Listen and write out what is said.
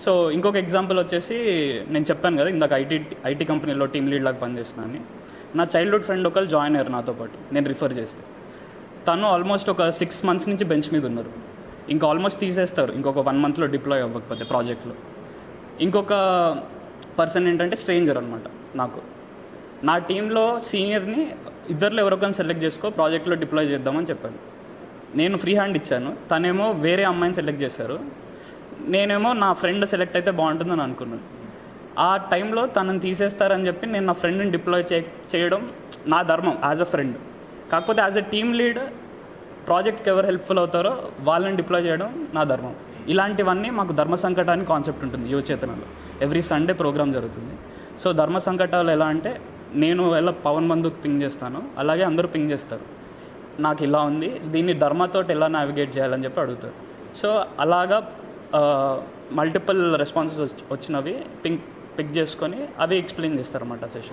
So ఇంకొక example వచ్చేసి నేను చెప్పాను కదా ఇందాక ఐటీ ఐటీ కంపెనీలో టీమ్ లీడ్ లాగా పనిచేస్తున్నా అని. నా చైల్డ్హుడ్ ఫ్రెండ్ ఒకరు జాయిన్ అయ్యారు నాతో పాటు నేను రిఫర్ చేస్తే. తను ఆల్మోస్ట్ ఒక సిక్స్ మంత్స్ నుంచి బెంచ్ మీద ఉన్నారు. ఇంకా ఆల్మోస్ట్ తీసేస్తారు ఇంకొక వన్ మంత్లో డిప్లాయ్ అవ్వకపోతే ప్రాజెక్ట్లో ఇంకొక పర్సన్ ఏంటంటే స్ట్రేంజర్ అనమాట నాకు. నా టీంలో సీనియర్ని ఇద్దరిలో ఎవరొకరిని సెలెక్ట్ చేసుకో ప్రాజెక్ట్లో డిప్లాయ్ చేద్దామని చెప్పాను. నేను ఫ్రీ హ్యాండ్ ఇచ్చాను. తనేమో వేరే అమ్మాయిని సెలెక్ట్ చేశారు. నేనేమో నా ఫ్రెండ్ సెలెక్ట్ అయితే బాగుంటుందని అనుకున్నాను. ఆ టైంలో తనని తీసేస్తారని చెప్పి నేను నా ఫ్రెండ్ని డిప్లాయ్ చే చేయడం నా ధర్మం యాజ్ అ ఫ్రెండ్ కాకపోతే యాజ్ అ టీమ్ లీడ్ ప్రాజెక్ట్కి ఎవరు హెల్ప్ఫుల్ అవుతారో వాళ్ళని డిప్లాయ్ చేయడం నా ధర్మం. ఇలాంటివన్నీ మాకు ధర్మ సంకటానికి కాన్సెప్ట్ ఉంటుంది యువచేతనలో ఎవ్రీ సండే ప్రోగ్రామ్ జరుగుతుంది. సో ధర్మ సంకటాలు ఎలా అంటే నేను ఎలా పవన్ బంధుకు పింగ్ చేస్తాను అలాగే అందరూ పింగ్ చేస్తారు. నాకు ఇలా ఉంది దీన్ని ధర్మతోటి ఎలా నావిగేట్ చేయాలని చెప్పి అడుగుతారు. సో అలాగా మల్టిపుల్ రెస్పాన్సెస్ వచ్చినవి పింక్ పిక్ చేసుకొని అవి ఎక్స్ప్లెయిన్ చేస్తారన్నమాట సెషన్